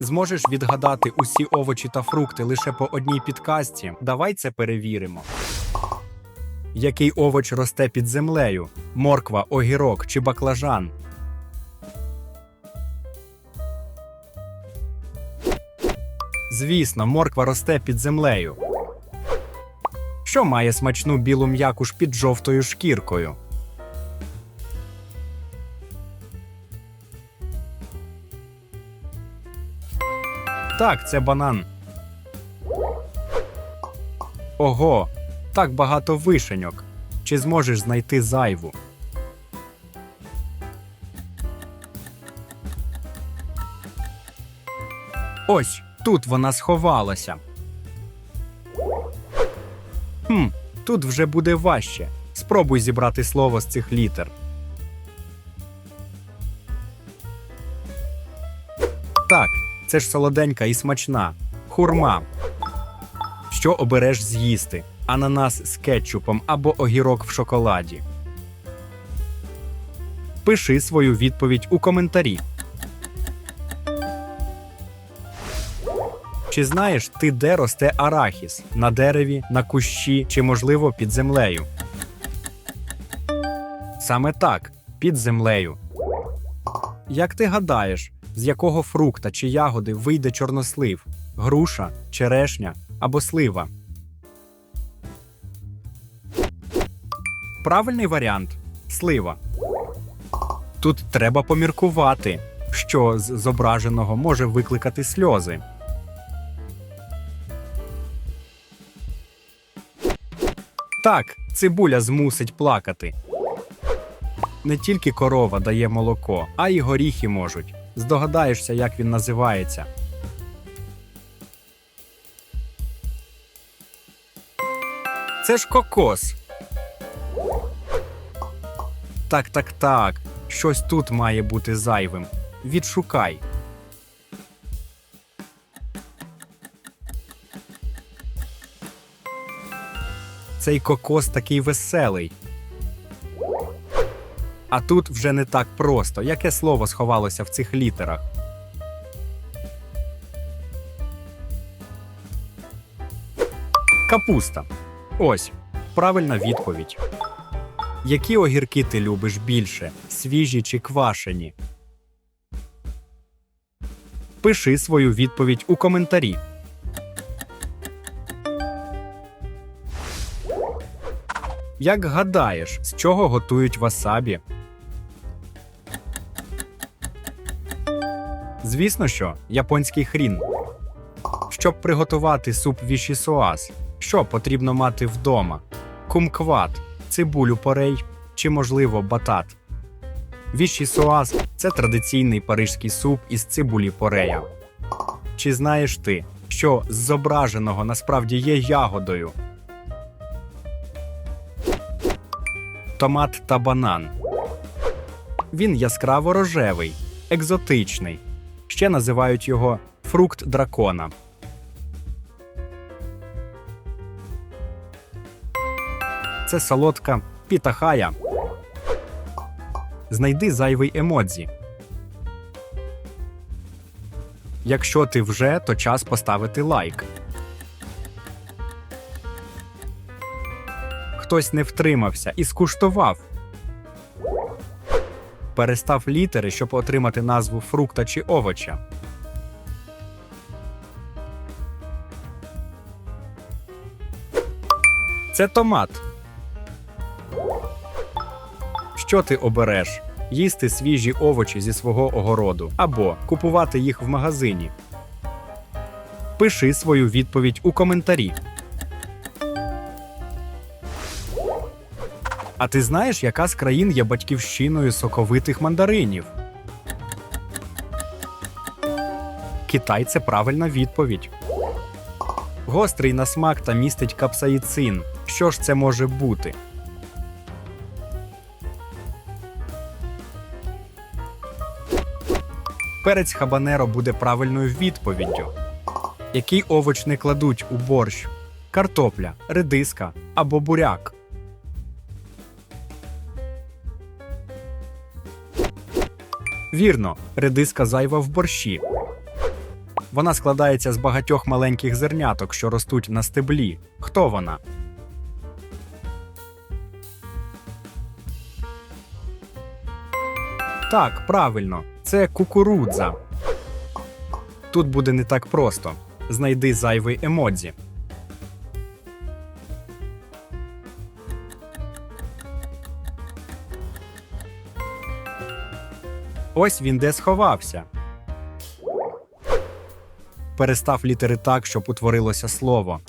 Зможеш відгадати усі овочі та фрукти лише по одній підказці? Давай це перевіримо. Який овоч росте під землею? Морква, огірок чи баклажан? Звісно, морква росте під землею. Що має смачну білу м'якуш під жовтою шкіркою? Так, це банан. Ого, так багато вишеньок. Чи зможеш знайти зайву? Ось тут вона сховалася. Хм, тут вже буде важче. Спробуй зібрати слово з цих літер. Це ж солоденька і смачна. Хурма. Що обереш з'їсти? Ананас з кетчупом або огірок в шоколаді. Пиши свою відповідь у коментарі. Чи знаєш ти, де росте арахіс? На дереві, на кущі чи, можливо, під землею? Саме так, під землею. Як ти гадаєш, з якого фрукта чи ягоди вийде чорнослив? Груша, черешня або слива? Правильний варіант слива. Тут треба поміркувати, що з зображеного може викликати сльози. Так, цибуля змусить плакати. Не тільки корова дає молоко, а й горіхи можуть. Здогадаєшся, як він називається. Це ж кокос. Так, так, так. Щось тут має бути зайвим. Відшукай. Цей кокос такий веселий. А тут вже не так просто. Яке слово сховалося в цих літерах? Капуста. Ось правильна відповідь. Які огірки ти любиш більше? Свіжі чи квашені? Пиши свою відповідь у коментарі. Як гадаєш, з чого готують васабі? Звісно, що японський хрін. Щоб приготувати суп вішісуаз, що потрібно мати вдома? Кумкват, цибулю порей чи, можливо, батат. Вішісуаз це традиційний парижський суп із цибулі порея. Чи знаєш ти, що з зображеного насправді є ягодою? Томат та банан. Він яскраво рожевий, екзотичний. Ще називають його фрукт дракона. Це солодка пітахая. Знайди зайвий емодзі. Якщо ти вже, то час поставити лайк. Хтось не втримався і скуштував. Перестав літери, щоб отримати назву фрукта чи овоча. Це томат. Що ти обереш? Їсти свіжі овочі зі свого огороду або купувати їх в магазині. Пиши свою відповідь у коментарі. А ти знаєш, яка з країн є батьківщиною соковитих мандаринів? Китай це правильна відповідь. Гострий на смак та містить капсаїцин. Що ж це може бути? Перець хабанеро буде правильною відповіддю. Який овоч не кладуть у борщ? Картопля, редиска або буряк? Вірно, редиска зайва в борщі. Вона складається з багатьох маленьких зерняток, що ростуть на стеблі. Хто вона? Так, правильно, це кукурудза. Тут буде не так просто. Знайди зайвий емодзі. Ось він де сховався. Перестав літери так, щоб утворилося слово.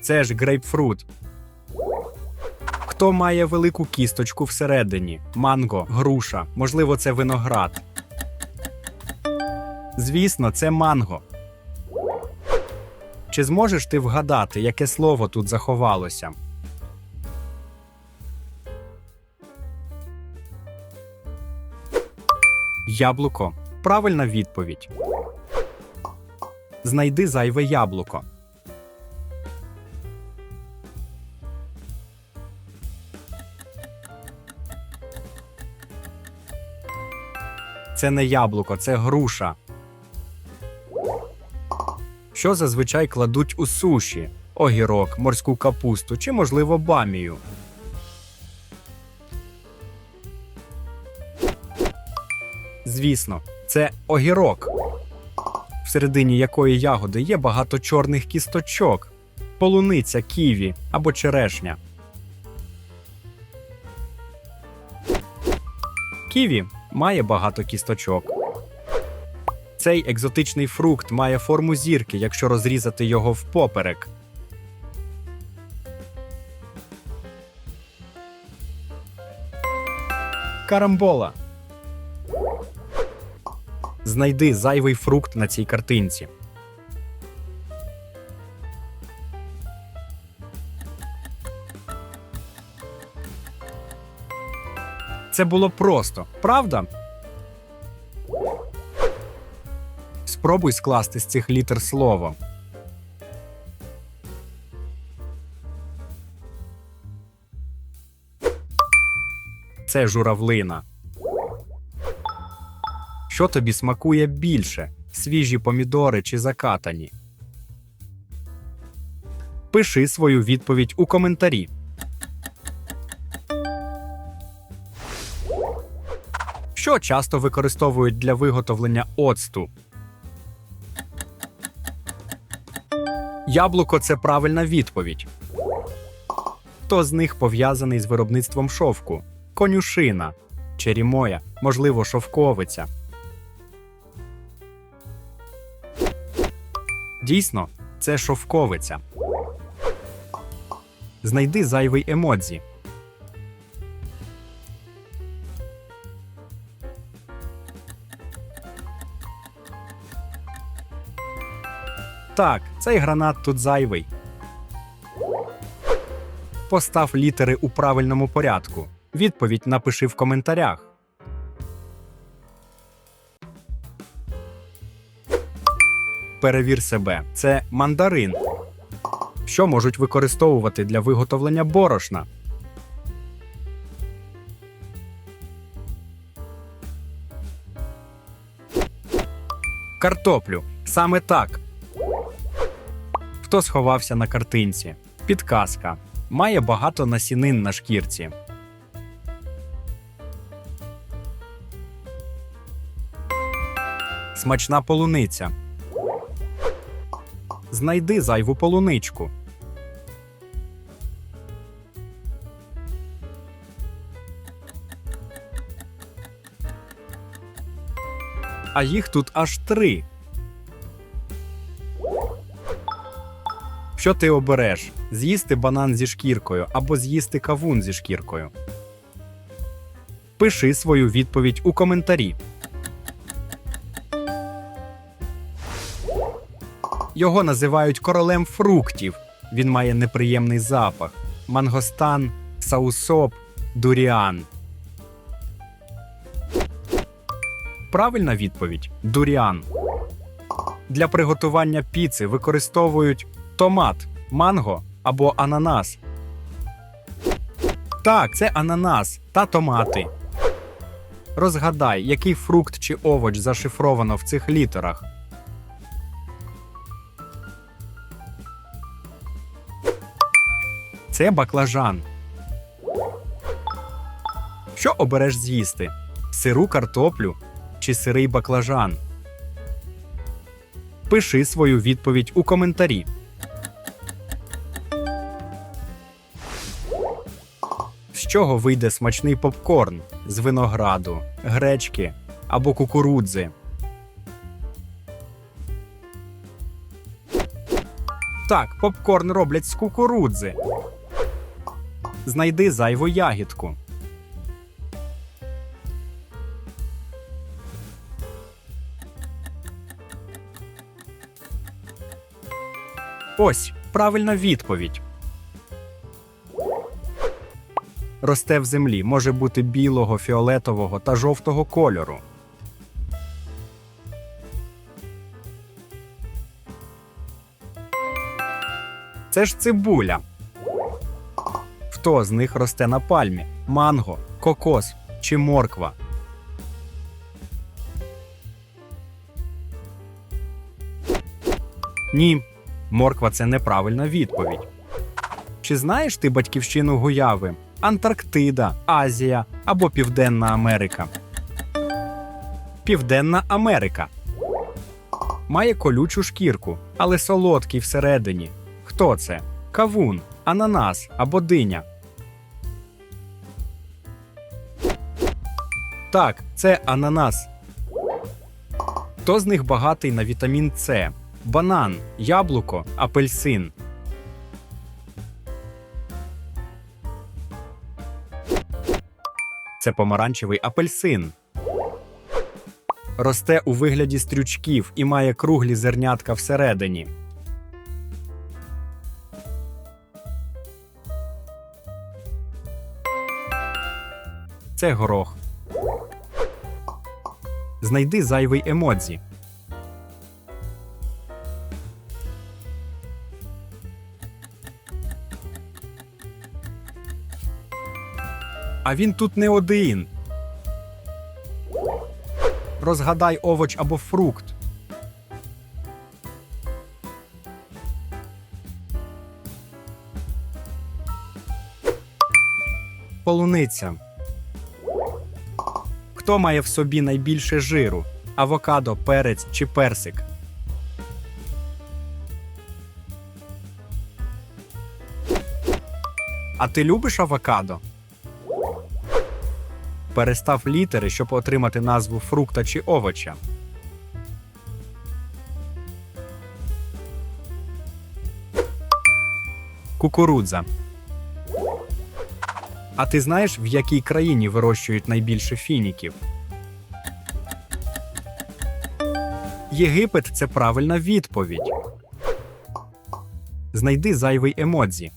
Це ж грейпфрут. Хто має велику кісточку всередині? Манго, груша, можливо, це виноград. Звісно, це манго. Чи зможеш ти вгадати, яке слово тут заховалося? Яблуко. Правильна відповідь. Знайди зайве яблуко. Це не яблуко, це груша. Що зазвичай кладуть у суші: огірок, морську капусту чи, можливо, бамію. Звісно, це огірок, всередині якої ягоди є багато чорних кісточок, полуниця, ківі або черешня. Ківі має багато кісточок. Цей екзотичний фрукт має форму зірки, якщо розрізати його впоперек. Карамбола. Знайди зайвий фрукт на цій картинці. Це було просто, правда? Спробуй скласти з цих літер слово. Це журавлина. Що тобі смакує більше? Свіжі помідори чи закатані? Пиши свою відповідь у коментарі. Що часто використовують для виготовлення оцту? Яблуко це правильна відповідь. Хто з них пов'язаний з виробництвом шовку? Конюшина, черімоя, можливо, шовковиця. Дійсно, це шовковиця. Знайди зайвий емодзі. Так, цей гранат тут зайвий. Постав літери у правильному порядку. Відповідь напиши в коментарях. Перевір себе. Це мандарин. Що можуть використовувати для виготовлення борошна? Картоплю. Саме так. Хто сховався на картинці? Підказка. Має багато насінин на шкірці. Смачна полуниця. Знайди зайву полуничку. А їх тут аж три. Що ти обереш? З'їсти банан зі шкіркою або з'їсти кавун зі шкіркою? Пиши свою відповідь у коментарі. Його називають королем фруктів. Він має неприємний запах: мангостан, саусоп, дуріан. Правильна відповідь дуріан. Для приготування піци використовують томат, манго або ананас. Так, це ананас та томати. Розгадай, який фрукт чи овоч зашифровано в цих літерах. Це баклажан. Що обереш з'їсти? Сиру картоплю чи сирий баклажан? Пиши свою відповідь у коментарі. Чого вийде смачний попкорн? З винограду, гречки або кукурудзи? Так, попкорн роблять з кукурудзи. Знайди зайву ягідку. Ось правильна відповідь. Росте в землі, може бути білого, фіолетового та жовтого кольору. Це ж цибуля. Хто з них росте на пальмі? Манго, кокос чи морква? Ні, морква це неправильна відповідь. Чи знаєш ти батьківщину гуяви? Антарктида, Азія або Південна Америка? Південна Америка. Має колючу шкірку, але солодкий всередині. Хто це? Кавун, ананас або диня. Так, це ананас. Хто з них багатий на вітамін С? Банан, яблуко, апельсин. Це помаранчевий апельсин. Росте у вигляді стрючків і має круглі зернятка всередині. Це горох. Знайди зайвий емодзі. А він тут не один. Розгадай овоч або фрукт. Полуниця. Хто має в собі найбільше жиру? Авокадо, перець чи персик? А ти любиш авокадо? Перестав літери, щоб отримати назву фрукта чи овоча. Кукурудза. А ти знаєш, в якій країні вирощують найбільше фініків? Єгипет це правильна відповідь. Знайди зайвий емодзі.